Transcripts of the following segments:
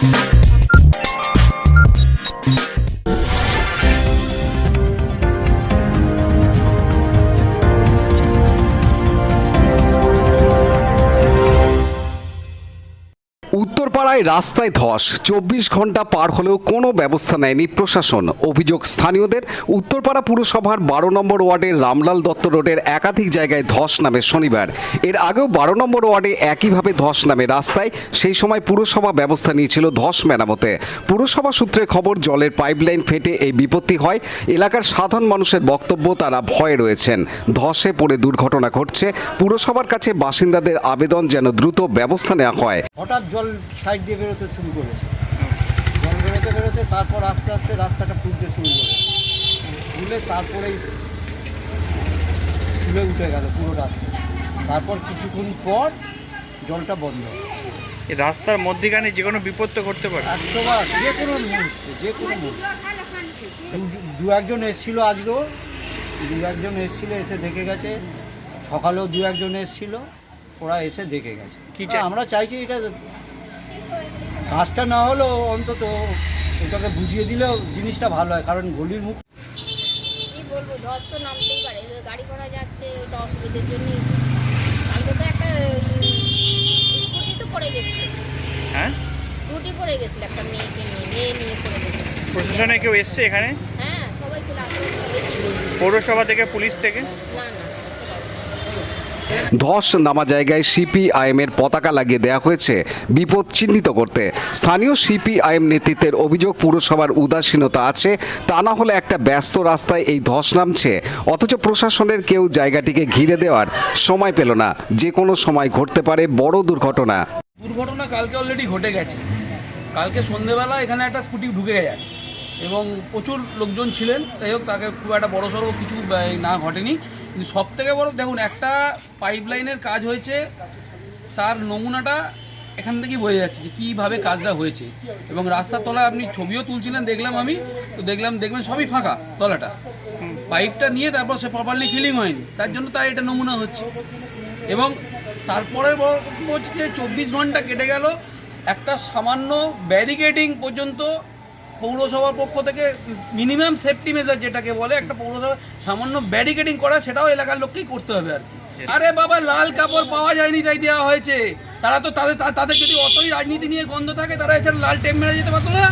Thank you. উত্তরপাড়ায় রাস্তায় ধস। চব্বিশ ঘণ্টা পার হলেও কোনো ব্যবস্থা নেয়নি প্রশাসন। অভিযোগ স্থানীয়দের, উত্তরপাড়া পুরসভার বারো নম্বর ওয়ার্ডের রামলাল দত্ত রোডের একাধিক জায়গায় ধস নামে শনিবার। এর আগেও বারো নম্বর ওয়ার্ডে একইভাবে ধস নামে রাস্তায়। সেই সময় পুরসভা ব্যবস্থা নিয়েছিল ধস মেরামতে। পুরসভা সূত্রে খবর, জলের পাইপলাইন ফেটে এই বিপত্তি হয়। এলাকার সাধারণ মানুষের বক্তব্য, তারা ভয়ে রয়েছেন। ধসে পড়ে দুর্ঘটনা ঘটছে। পুরসভার কাছে বাসিন্দাদের আবেদন যেন দ্রুত ব্যবস্থা নেওয়া হয়। হঠাৎ জল দিয়ে বেরোতে শুরু করে। জল বেরোতে বেরোতে তারপর আস্তে আস্তে রাস্তাটা ফুলতে শুরু করে। ফুলে তারপরেই ফুলে উঠে গেল পুরো রাস্তা। তারপর কিছুক্ষণ পর জলটা বন্ধ। এই রাস্তার মধ্যিখানে যে কোনো বিপদ তো ঘটতে পারে। একশো বার যে কোনো মুহূর্তে যে কোনো মুহূর্তে। দু- একজন এসেছিল আজকেও দু একজন এসেছিল এসে দেখে গেছে। সকালেও দু একজন এসেছিল। ওরা এসে দেখে গেছে? আমরা চাইছি এটা কাজটা না হলেও অন্তত এটাকে বুঝিয়ে দিলেও জিনিসটা ভালো হয় কারণ গলির মুখ কি বলব ধস তো নামতেই পারে। গাড়ি ঘোড়া যাচ্ছে ওটা অসুবিধার জন্যই। কালকে তো একটা স্কুটি তো পড়ে গেছিল। হ্যাঁ? স্কুটি পড়ে গেছিল একটা মেয়েকে নিয়ে মেয়ে নিয়ে পড়ে গেছিল। প্রশাসনে কেউ এসছে এখানে? হ্যাঁ সবাই পৌরসভা থেকে পুলিশ থেকে? না। ধস নামা জায়গায় সিপিআইএমের পতাকা লাগিয়ে দেওয়া হয়েছে বিপদ চিহ্নিত করতে। স্থানীয় সিপিআইএম নেতৃত্বের অভিযোগ পুরসভার উদাসীনতা আছে, তা না হলে একটা ব্যস্ত রাস্তায় এই ধস নামছে। অথচ প্রশাসনের কেউ জায়গাটিকে ঘিরে দেওয়ার সময় পেল না। যে কোনো সময় ঘটতে পারে বড় দুর্ঘটনা। দুর্ঘটনা কালকে অলরেডি ঘটে গেছে। কালকে সন্ধেবেলা এখানে একটা স্কুটি ঢুকে যায় এবং প্রচুর লোকজন ছিলেন। যাই হোক, তাকে খুব একটা বড়সড় কিছু না ঘটেনি। কিন্তু সব থেকে বড়, দেখুন, একটা পাইপলাইনের কাজ হয়েছে, তার নমুনাটা এখান থেকেই বোঝা যাচ্ছে যে কীভাবে কাজটা হয়েছে। এবং রাস্তার তলায় আপনি ছবিও তুলছিলেন, দেখলাম আমি, তো দেখলাম, দেখবেন সবই ফাঁকা তলাটা। পাইপটা নিয়ে তারপর সে প্রপারলি ফিলিং হয়নি, তার জন্য তার এটা নমুনা হচ্ছে। এবং তারপরে বলছে যে চব্বিশ ঘণ্টা কেটে গেল, একটা সামান্য ব্যারিকেডিং পর্যন্ত পৌরসভার পক্ষ থেকে মিনিমাম সেফটি মেজার যেটাকে বলে একটা পৌরসভা সামান্য ব্যারিকেডিং করা সেটাও এলাকার লোককেই করতে হবে আর কি। আরে বাবা লাল কাপড় পাওয়া যায়নি তাই দেওয়া হয়েছে। তারা তো তাদের তাদের যদি অতই রাজনীতি নিয়ে গন্ধ থাকে তারা এসে লাল টেপ মেরে যেতে পারতো না।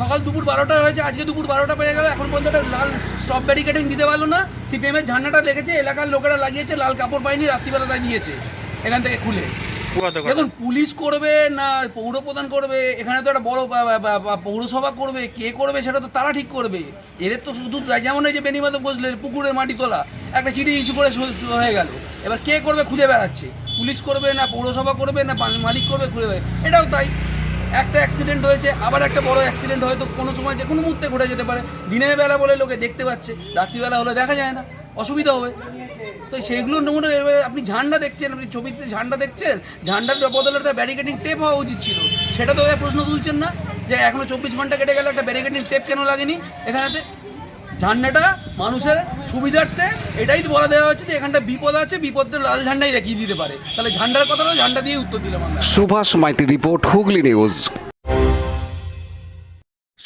সকাল দুপুর বারোটা হয়েছে আজকে দুপুর বারোটা বেজে গেল এখন পর্যন্ত লাল স্টপ ব্যারিকেডিং দিতে পারল না। সিপিএমের ঝান্ডাটা লেগেছে এলাকার লোকেরা লাগিয়েছে লাল কাপড় পায়নি রাত্রিবেলা তাই দিয়েছে এখান থেকে খুলে? দেখুন, পুলিশ করবে না, পৌর প্রধান করবে, এখানে তো একটা বড় পৌরসভা করবে, কে করবে সেটা তো তারা ঠিক করবে। এদের তো শুধু যেমন এই যে বেনিবাদ বসলে পুকুরের মাটি তোলা, একটা চিঠি ইস্যু করে হয়ে গেল। এবার কে করবে খুঁজে বেড়াচ্ছে? পুলিশ করবে না, পৌরসভা করবে না মালিক করবে, খুঁজে বেড়াবে এটাও তাই। একটা অ্যাক্সিডেন্ট হয়েছে, আবার একটা বড় অ্যাক্সিডেন্ট হয়তো কোনো সময় যে কোনো মুহূর্তে ঘটে যেতে পারে। দিনের বেলা বলে লোকে দেখতে পাচ্ছে, রাত্রিবেলা হলে দেখা যায় না। অসুবিধা হবে। তো সেইগুলো নমুনা আপনি ঝান্ডা দেখছেন, আপনি ছবিতে ঝান্ডা দেখছেন, ঝান্ডার বদলে একটা ব্যারিকেডিং টেপ হওয়া উচিত ছিল। সেটা তো প্রশ্ন তুলছেন না? যে এখনও চব্বিশ ঘণ্টা কেটে গেলে, একটা ব্যারিকেডিং টেপ কেন লাগেনি এখানেতে? ঝান্ডাটা মানুষের সুবিধার্থে এটাই তো বলা দেওয়া হচ্ছে যে এখানটা বিপদ আছে, বিপদটা লাল ঝান্ডাই দেখিয়ে দিতে পারে। তাহলে ঝান্ডার কথাটা ঝান্ডা দিয়ে উত্তর দিলাম Subhash Maiti report Hooghly news.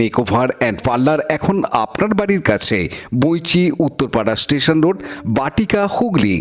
Makeover and parlour এখন আপনার বাড়ির কাছে বইচি উত্তরপাড়া স্টেশন রোড বাটিকা হুগলি।